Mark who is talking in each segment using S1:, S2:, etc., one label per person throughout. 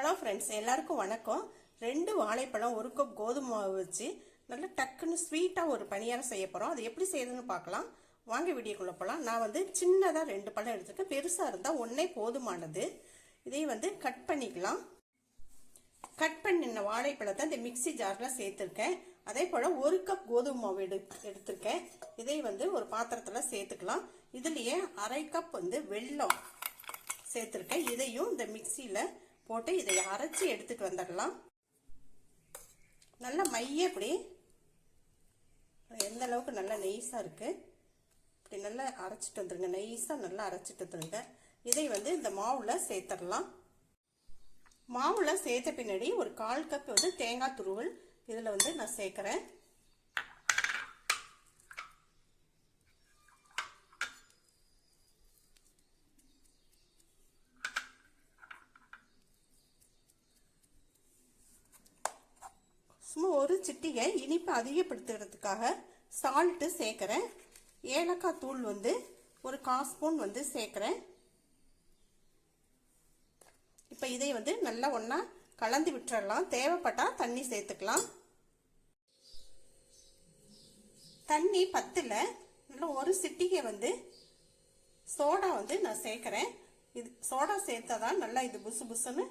S1: Hello friends எல்லாருக்கும் வணக்கம். ரெண்டு வாழைப்பழம் ஒரு கப் கோதுமை மாவு வச்சு நல்லா டக்குன்னு ஸ்வீட்டாக ஒரு பணியாரம் செய்ய போகிறோம் அது எப்படி செய்யுதுன்னு பார்க்கலாம். வாங்க வீடியோக்குள்ளே போகலாம் நான் வந்து சின்னதாக ரெண்டு பழம் எடுத்துருக்கேன் பெருசாக இருந்தால் ஒன்றே போதுமானது. இதை வந்து கட் பண்ணிக்கலாம். கட் பண்ணின வாழைப்பழத்தை இந்த மிக்ஸி ஜாரில் சேர்த்துருக்கேன். அதே போல் ஒரு கப் கோதுமை மாவு எடு எடுத்திருக்கேன். இதை வந்து ஒரு பாத்திரத்தில் சேர்த்துக்கலாம். இதுலேயே அரை கப் வந்து வெல்லம் சேர்த்துருக்கேன். இதையும் இந்த மிக்சியில் போட்டு இதை அரைச்சி எடுத்துட்டு வந்துடலாம். நல்லா மைய இப்படி. எந்த அளவுக்கு நல்லா நெய்ஸாக இருக்குது இப்படி நல்லா அரைச்சிட்டு வந்துருங்க. நெய்ஸாக நல்லா அரைச்சிட்டு வந்துருங்க. இதை வந்து இந்த மாவில் சேர்த்துடலாம். மாவில் சேர்த்த பின்னாடி ஒரு கால் கப் வந்து தேங்காய் துருவல் இதில் வந்து நான் சேர்க்குறேன். ஒரு சிட்டிகை இனிப்பு அதிகப்படுத்துறதுக்காக சால்ட்டு சேர்க்குறேன். ஏலக்காய் தூள் வந்து ஒரு கால் ஸ்பூன் வந்து சேர்க்குறேன். இப்போ இதை வந்து நல்லா ஒன்றா கலந்து விட்டுறலாம். தேவைப்பட்டால் தண்ணி சேர்த்துக்கலாம். தண்ணி பத்தில் நல்லா ஒரு சிட்டிகை வந்து சோடா வந்து நான் சேர்க்குறேன். இது சோடா சேர்த்தா தான் நல்லா இது புசு புசுன்னு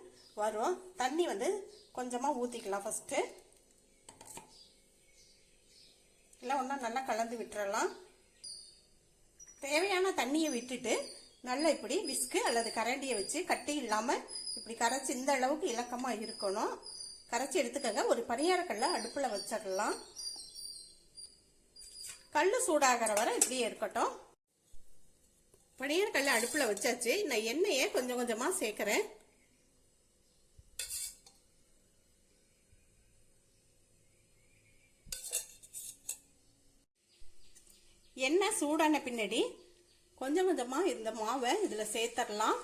S1: வரும். தண்ணி வந்து கொஞ்சமாக ஊற்றிக்கலாம் ஃபஸ்ட்டு எல்லாம் ஒன்றா நல்லா கலந்து விட்டுறலாம். தேவையான தண்ணியை விட்டுட்டு நல்லா இப்படி விஸ்கு அல்லது கரண்டியை வச்சு கட்டி இல்லாமல் இப்படி கரைச்சி இந்த அளவுக்கு இலக்கமாக இருக்கணும். கரைச்சி எடுத்துக்கங்க. ஒரு பணியாரக்கல்ல அடுப்பில் வச்சிடலாம். கல் சூடாகிற வரை இப்படியே இருக்கட்டும். பணியாரக்கல்ல அடுப்பில் வச்சாச்சு. நான் எண்ணெயை கொஞ்சம் கொஞ்சமாக சேர்க்குறேன். எண்ணெய் சூடான பின்னாடி கொஞ்சம் கொஞ்சமாக இந்த மாவை இதில் சேர்த்துடலாம்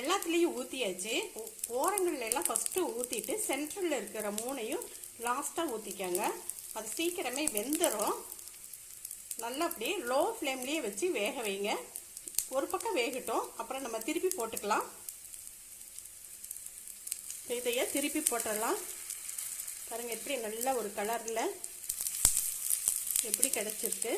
S1: எல்லாத்துலேயும் ஊற்றியாச்சு ஓரங்கள்ல எல்லாம் ஃபஸ்ட்டு ஊற்றிட்டு சென்ட்ரலில் இருக்கிற மூணையும் லாஸ்ட்டாக ஊற்றிக்கோங்க அது சீக்கிரமே வெந்துடும் நல்லா அப்படியே லோ ஃப்ளேம்லேயே வச்சு வேக வைங்க. ஒரு பக்கம் வேகட்டும் அப்புறம் நம்ம திருப்பி போட்டுக்கலாம். இதையே திருப்பி போட்டுடலாம் பாருங்க எப்படி நல்ல ஒரு கலரில் எப்படி கிடச்சிருக்கு.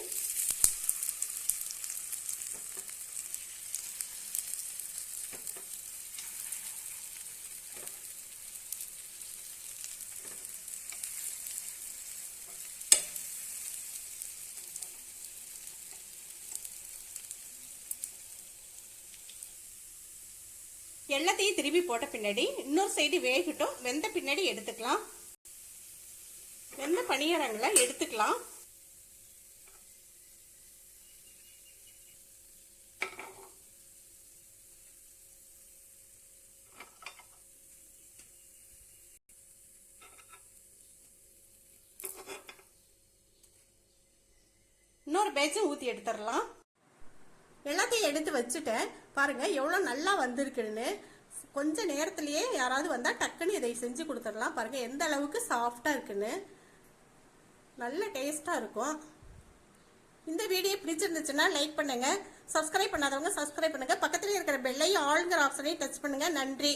S1: எல்லாத்தையும் திருப்பி போட்ட பின்னாடி இன்னொரு சைடு வேகட்டும் வெந்த பின்னாடி எடுத்துக்கலாம். வெந்த பணியாரங்களை எடுத்துக்கலாம். இன்னொரு பேட்சும் ஊற்றி எடுத்துடலாம். எல்லாத்தையும் எடுத்து வச்சுட்டேன். பாருங்க எவ்வளோ நல்லா வந்திருக்குன்னு. கொஞ்ச நேரத்திலேயே யாராவது வந்தால் டக்குன்னு இதை செஞ்சு கொடுத்துடலாம். பாருங்க எந்த அளவுக்கு சாஃப்டாக இருக்குன்னு. நல்ல டேஸ்ட்டாக இருக்கும். இந்த வீடியோ பிடிச்சிருந்துச்சுன்னா லைக் பண்ணுங்கள் சப்ஸ்கிரைப் பண்ணாதவங்க சப்ஸ்கிரைப் பண்ணுங்கள் பக்கத்தில் இருக்கிற பெல்லையும் ஆளுங்கிற ஆப்ஷனையும் டச் பண்ணுங்கள் நன்றி.